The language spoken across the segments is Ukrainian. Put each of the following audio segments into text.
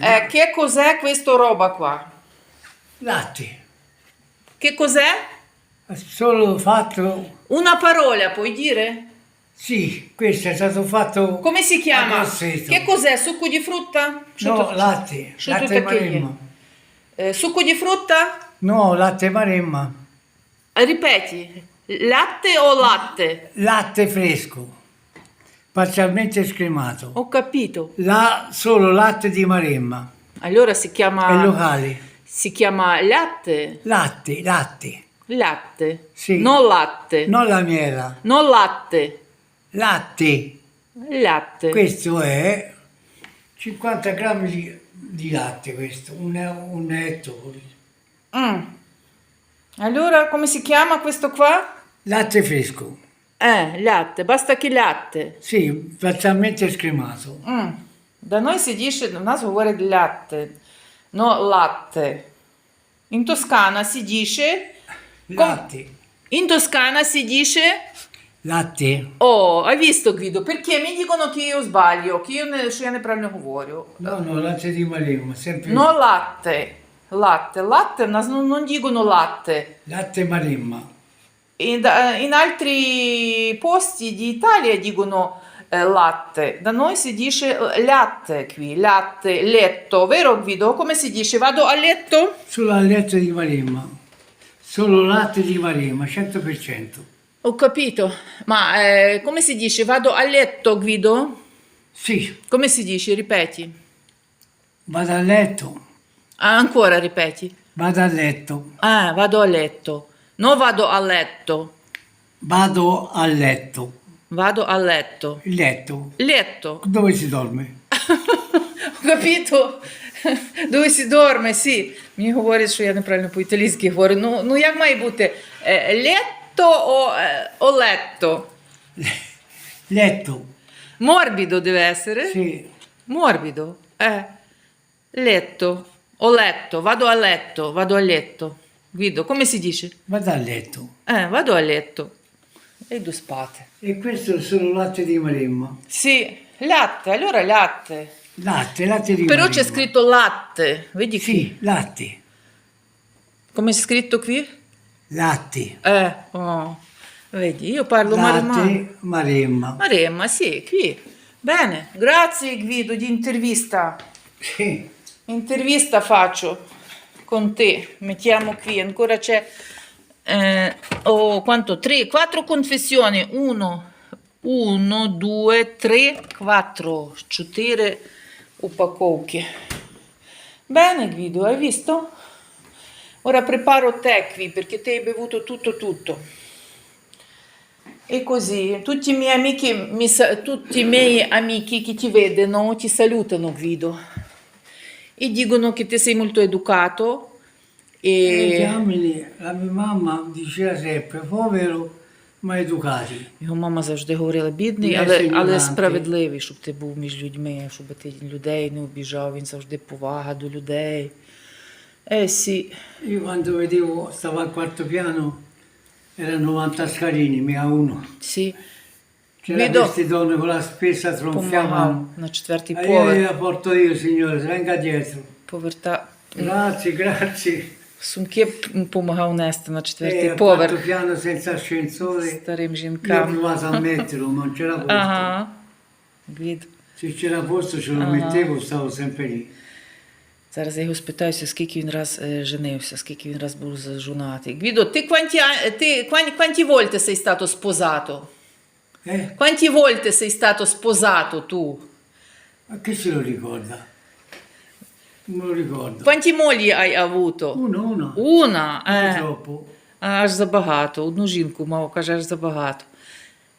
Eh, che cos'è questa roba qua? Latte. Che cos'è? Solo fatto... Una parola puoi dire? Sì, questo è stato fatto... Come si chiama? Che cos'è? Succo di frutta? No, latte. Latte Latte maremma. Eh, succo di frutta? No, latte maremma. Eh, ripeti, latte o latte? Latte fresco. Parzialmente scremato. Ho capito. La, solo latte di Maremma. Allora si È chiama, locale. si chiama latte? Latte, latte. Latte. Sì. Non latte. Non la miela. Non latte. Latte. Latte. Questo è 50 grammi di, di latte questo, un, un etto. Mm. Allora come si chiama questo qua? Latte fresco. Eh, latte, basta che latte. Sì, parzialmente scremato. Mm. Да noi si dice, у нас говорять latte, no latte. In Toscana si dice, Latte. in Toscana si dice, Latte. oh, hai visto Guido, perché mi dicono che io sbaglio, che io, ne, що я неправильно говорю. No, no, latte di Maremma, sempre No latte, latte, latte, у нас non, non dicono latte. latte Maremma. In, altri posti d'Italia dicono eh, latte, da noi si dice eh, latte qui, latte, letto, vero Guido? Come si dice? Vado a letto? Solo al letto di Maremma. Solo latte di Maremma, 100%. Ho capito, ma eh, come si dice? Vado a letto Guido? Sì, Come si dice? Ripeti. vado a letto, Ah, ancora ripeti. vado a letto, Ah, vado a letto. Non vado a letto, vado a letto. vado a letto. Il letto. Letto. Dove si dorme? Ho capito? Dove si dorme, sì. Мені говорять, що я неправильно по-італійськи говорю. Ну, ну як має бути? Е, Летто о, е, о letto? Letto. Morbido deve essere? Sì, Morbido. Eh. Letto. Ho letto. Vado a letto. Vado a letto. Guido, come si dice? vado a letto. Eh, vado a letto. E due spate. E questo è solo latte di Maremma. Sì, latte. Allora latte. Latte, latte di Però Maremma. c'è scritto latte. Vedi qui? Sì, latte. Come è scritto qui? Latte. Eh, oh. Vedi, io parlo. Latte Maremma. Maremma, sì, qui. Bene, grazie Guido di intervista. Sì. Intervista faccio con te. Mettiamo qui, ancora c'è... Eh, oh, quanto? Tre, quattro confessioni. Uno, uno, due, tre, quattro. Чотири упаковки. Bene Guido, hai visto? Ora preparo te qui perché te hai bevuto tutto tutto. E così, tutti i miei amici, mi sa- tutti i miei amici che ti vedono ti salutano Guido E dicono che te sei molto educato E e diamine, la mia mamma diceva sempre, povero ma educati. його мама завжди говорила бідний, Не але, але нати. справедливий, щоб ти був між людьми, щоб ти людей не обіжав, він завжди повага до людей. Е, сі. Io quando vedevo, stavo al quarto piano, erano 90 scalini, mica uno. Сі C'era Vedo. queste donne con la spesa tronfiavano. на четвертий E io la porto io, signore, venga dietro. Поверта... Grazie, grazie. Сумки допомагав нести на E четвертий al quarto piano senza ascensore. старим Io ho жінкам. provato a metterlo, ma non c'era posto. Ага. Гвід. Se c'era posto ce lo Ah. mettevo, stavo sempre lì. Зараз я його спитаюся, скільки він раз е, женився, скільки він раз був зажунатий. Гвідо, ти quanti, a- ти, quanti, quanti volte sei stato sposato? Eh? Quanti volte sei stato sposato tu? Ma che se lo ricorda? Non lo ricordo. Quanti mogli hai avuto? Uno, uno. Una, е, Purtroppo. аж забагато. Одну жінку мав, каже, аж забагато.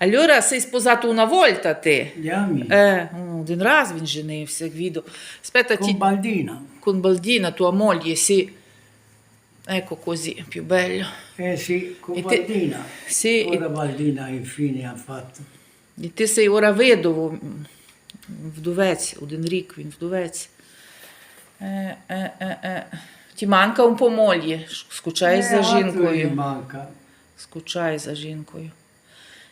Allora sei sposato una volta te? Gli anni. Е, ну, один раз він женився, Гвідо. Aspetta, Con ti, Baldina. con Baldina, tua moglie, sì. Ecco così, più bello. Eh sì, con E te- Baldina. Sì, Ora Baldina infine ha fatto. І ти сей ora vedovo, вдовець, один рік він вдовець. Е, е, е, е. Ті манка un po' moglie, скучаєш Eh, за жінкою. manca. Скучаєш за жінкою.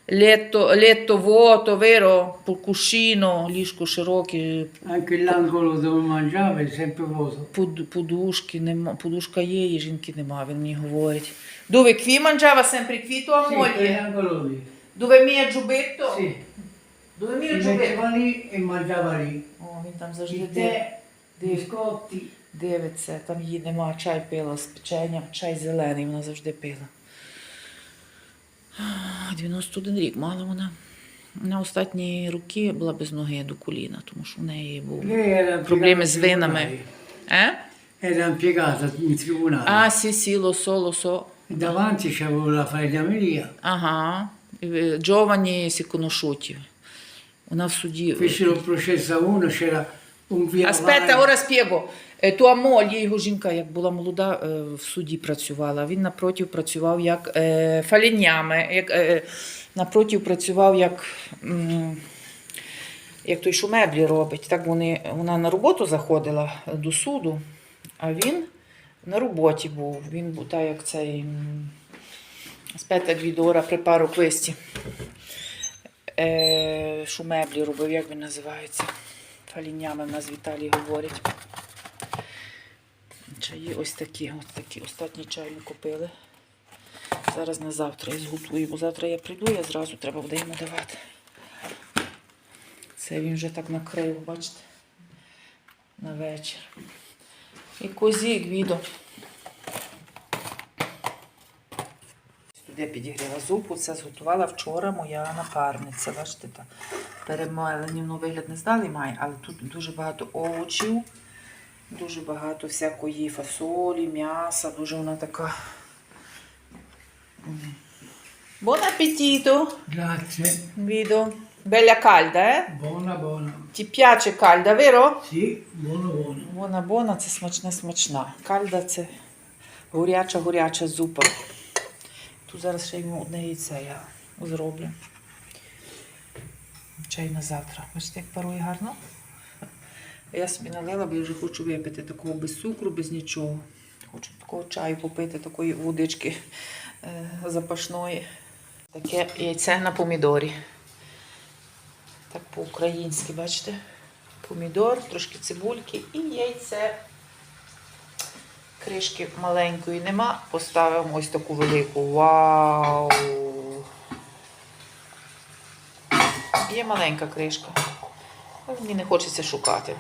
Letto, letto vuoto, vero? Cuscino, ліжко широке, Anche l'angolo dove mangiava è sempre vuoto. Пуд- Подушки нема, подушка є, і жінки нема, він мені говорить. Dove qui mangiava sempre qui tua Sì, moglie? quell'angolo lì. Dove mia giubbetto? Sì, Dove mio si giubbetto? metteva lì e mangiava lì. О, він там завжди Il див- tè, biscotti. дивиться, там її нема, чай пила з печенням, чай зелений, вона завжди пила. А, 91 рік мала вона. На останні роки була без ноги до коліна, тому що в неї був проблеми з. Е? Era impiegata in tribunale. А, сі, сі, лосо, лосо. E davanti c'avevo la falegnameria. Ага. Е, Giovanni si conosciuti. Вона в суді. Fecero il processo a uno, c'era un via Аспетта, vai. ora spiego. Е, Туа Молі, його жінка, як була молода, е, в суді працювала. Він напротив працював як е, фаліннями, як, напротив працював як, як той, що меблі робить. Так вони, вона на роботу заходила до суду, а він на роботі був. Він був так, як цей. Aspetta Guido, ora preparo. Е, що меблі робив, як він називається? Фаліннями в нас в Італії говорять. Чаї ось такі, ось такі. Остатній чай ми купили. Зараз на завтра бо завтра я прийду, я зразу треба буде йому давати. Це він вже так накрив, бачите, на вечір. І козі гвідо. Туди підігріла зупу, це зготувала вчора моя напарниця. Бачите, перемелені, ну вигляд не здалий має, але тут дуже багато овочів, дуже багато всякої фасолі, м'яса, дуже вона така. Buon appetito, Grazie. Guido. Bella calda, eh? Buona, buona. Ti piace calda, vero? Sì, buono, buono. Вона бона це смачна смачна. Кальда це горяча горяча зупа. Тут зараз ще йому одне яйце я зроблю. Чай на завтра. Бачите, як парує гарно. Я собі налила, бо я вже хочу випити такого без цукру, без нічого. Хочу такого чаю попити, такої водички е, запашної. Таке яйце на помідорі. Так по-українськи, бачите? Помідор, трошки цибульки і яйце. Кришки маленької нема. Поставимо ось таку велику. Вау! Є маленька кришка. Мені не хочеться шукати.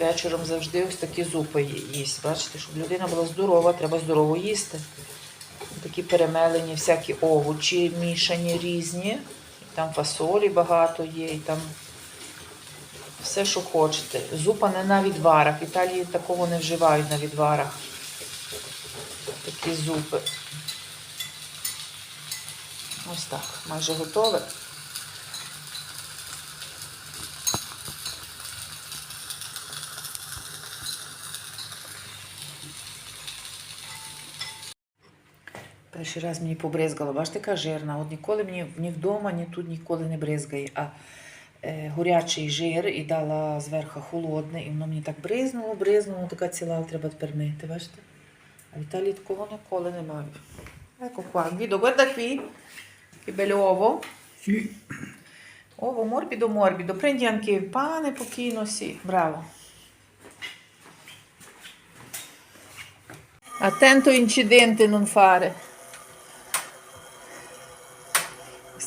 Вечором завжди ось такі зупи їсть. Бачите, щоб людина була здорова, треба здорово їсти. Такі перемелені всякі овочі, мішані різні. Там фасолі багато є, і там все, що хочете. Зупа не на відварах. В Італії такого не вживають на відварах. Такі зупи. Ось так, майже готове. Перший раз мені побризгала, бачите, яка жирна. От ніколи мені ні вдома, ні тут ніколи не бризгає. А е, горячий жир і дала зверху холодне, і воно мені так бризнуло, бризнуло, така ціла, треба тепер мити, бачите? А в Італії такого ніколи немає. Ecco qua, Guido, guarda qui, che bello uovo. Sì, Ovo morbido morbido, prendi anche il pane pochino, sì, bravo. Attento incidente non fare.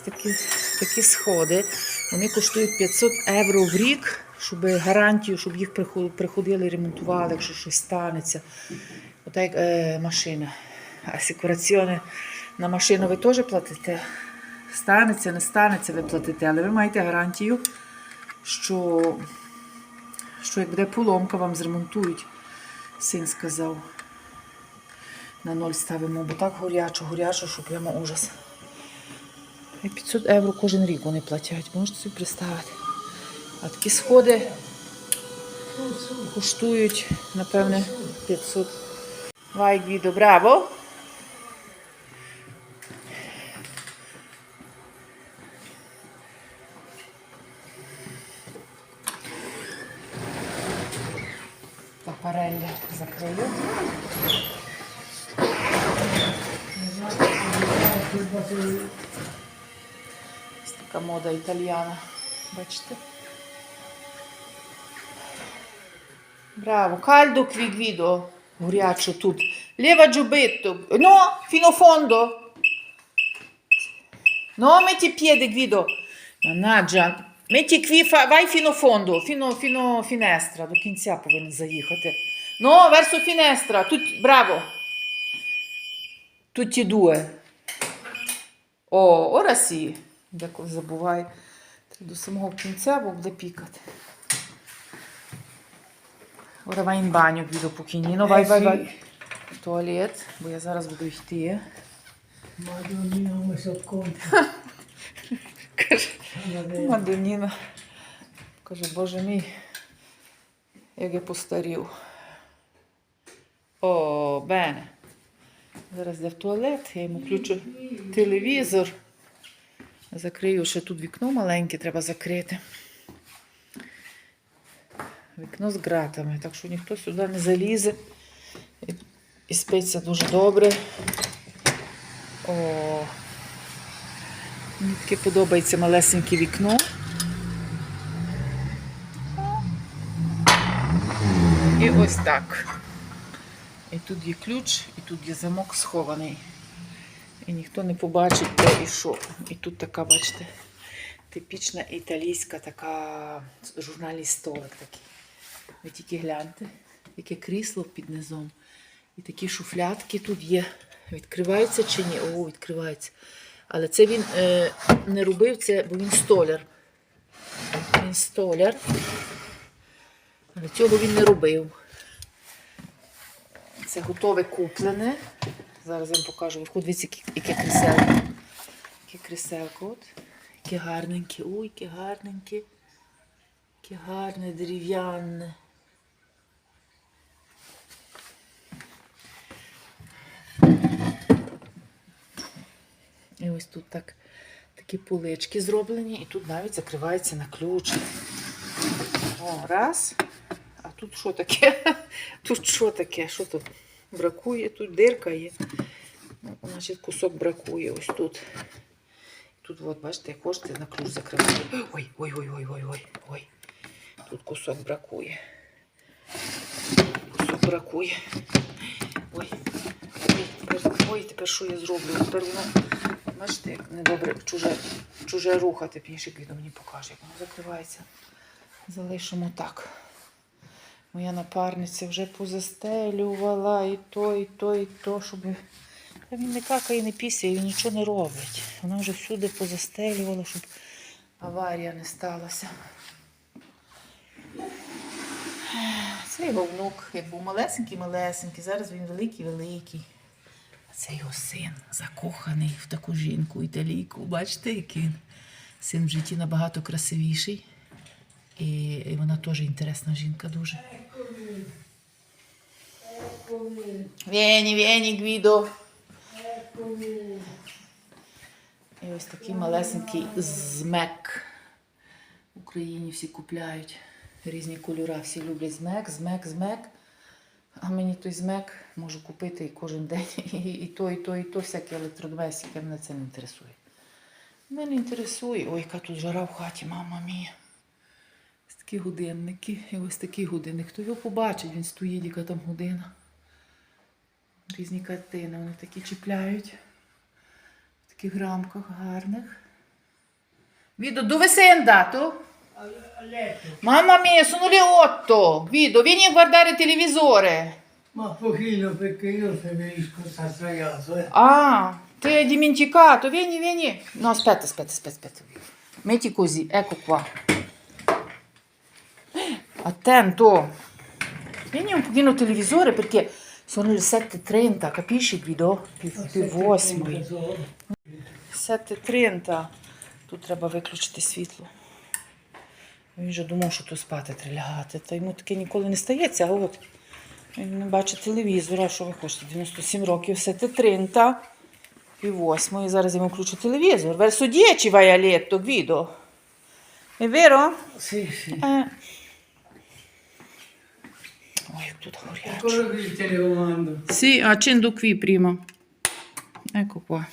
Такі, такі сходи. Вони коштують 500 євро в рік, щоб гарантію, щоб їх приходили, ремонтували, якщо щось станеться. Отак е, машина. Асікураціони на машину ви теж платите? Станеться, не станеться, ви платите, але ви маєте гарантію, що, що як буде поломка, вам зремонтують. Син сказав. На ноль ставимо, бо так горячо, горячо, що прямо ужас. І 500 євро кожен рік вони платять. Можете собі представити. А такі сходи коштують, напевне, 500. Vai Guido, bravo. Тапарелля закрию. Ось така мода італіяна. Бачите? Bravo, caldo qui Guido. Ghiaccio tutto. Leva giubbetto. No, fino a fondo. No, metti il piede Guido. Mannaggia. Metti qui, fa- vai fino a fondo, fino, fino a finestra, до кінця повинен заїхати. No, verso finestra. Tutti, bravo. Tutti e due. О, ora sì. Деколи забуваю. Треба до самого кінця, бо буде пікати. Ora in bagno, Guido pochino. Vai, vai, vai. В туалет, бо я зараз буду йти. Mi soccorso. Каже, Мадоніна. Каже, боже мій, як я постарів. О, бене. Зараз йде в туалет, я йому включу телевізор. Закрию ще тут вікно маленьке, треба закрити. Вікно з ґратами, так що ніхто сюди не залізе. І, і спиться дуже добре. О, Мені таке подобається малесеньке вікно. І ось так. І тут є ключ, і тут є замок схований. І ніхто не побачить, де і що. І тут така, бачите, типічна італійська така журнальний столик такий. Ви тільки гляньте, яке крісло під низом. І такі шуфлятки тут є. Відкриваються чи ні? О, відкривається. Але це він е, не робив це, бо він столяр. Він столяр. Але цього він не робив. Це готове куплене. Зараз я вам покажу. Вверху дивіться, яке, кріселко. Яке кріселко. От. Яке гарненьке. Ой, яке гарненьке. Яке гарне, дерев'яне. І ось тут так такі полички зроблені, і тут навіть закривається на ключ. О, раз. А тут що таке? Тут що таке? Що тут бракує? Тут дирка є. Значить, кусок бракує ось тут. Тут, от, бачите, хочете, на ключ закривати. Ой, ой, ой, ой, ой, ой, ой. Тут кусок бракує. Кусок бракує. Ой. Ой, тепер, ой, тепер що я зроблю? Тепер воно, бачите, як недобре чуже, чуже рухати. Пізніше Гвідо мені покаже, як воно закривається. Залишимо так. Моя напарниця вже позастелювала і то, і то, і то, щоб. Він не какає, не пісяє, він нічого не робить. Вона вже всюди позастелювала, щоб аварія не сталася. Це його внук, як був малесенький, малесенький, зараз він великий, великий. А це його син, закоханий в таку жінку, італійку. Бачите, який він син в житті набагато красивіший. І, і вона теж інтересна жінка дуже. Вені, Вені, Гвідо. І ось такий малесенький змек. В Україні всі купляють різні кольори, всі люблять змек, змек, змек. А мені той змек можу купити і кожен день. І, і то, і то, і то, всякі електроновесики, мене це не інтересує. Мене інтересує. Ой, яка тут жара в хаті, мама мія. Такі годинники. І ось такий годинник. Хто його побачить, він стоїть, яка там година. Різні картини, вони такі чіпляють. В таких рамках гарних. Відо, dove sei andato? A letto. Mamma mia, sono le 8. Vido, vieni a guardare il televisore. Ma pochino perché io preferisco stare sdraiato. Eh. Ah, ti hai dimenticato. Vieni, vieni. No, aspetta, aspetta, aspetta, aspetta. Metti così, ecco qua. Attento. Vieni un pochino al televisore perché sono le 7.30, capisci Guido? Più, più 8. 7.30. Тут треба виключити світло. Він вже думав, що тут спати треба лягати. Та йому таке ніколи не стається, а от він не бачить телевізора, що ви хочете. 97 років, 7.30 і 8. І зараз йому включу телевізор. Verso 10 vai a letto, Guido. È vero? Sì, sì. Eh. Ой, як тут горяче. Quello che il telecomando. Sì, accendo qui prima. Ecco qua.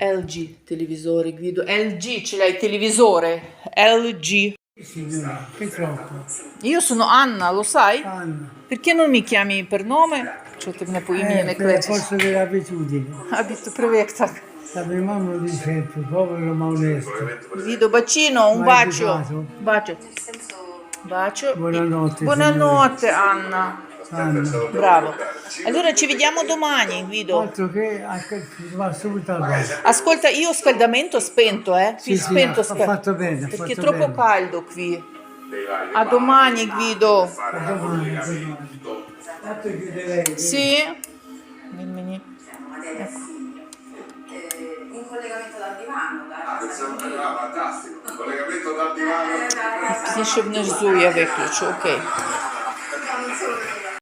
LG televisore, Guido. LG, ce l'hai il televisore? LG. Signora, che troppo. Io sono Anna, lo sai? Anna. Perché non mi chiami per nome? Cioè, ti мене по імені не Eh, per кличеш. forza dell'abitudine. Abito привик так. La mia mamma lo dice sempre, povero ma onesto. Guido, bacino, un Mai bacio. educato. Bacio. Bacio. Buonanotte, Buonanotte, Anna. Anna. Bravo. Allora ci vediamo domani, Guido. Altro che anche- va subito al bar. Ascolta, io ho scaldamento spento, eh? Sì, sì, spento ha scal- fatto bene, Perché è troppo bene. caldo qui. A domani, Guido. A domani, lei. Sì? Dimmini. materia sì. Eh, in collegamento dal divano, dai. Ah, fantastico. Collegamento dal divano. Ті, щоб не жзу, я виключу, окей. Non solo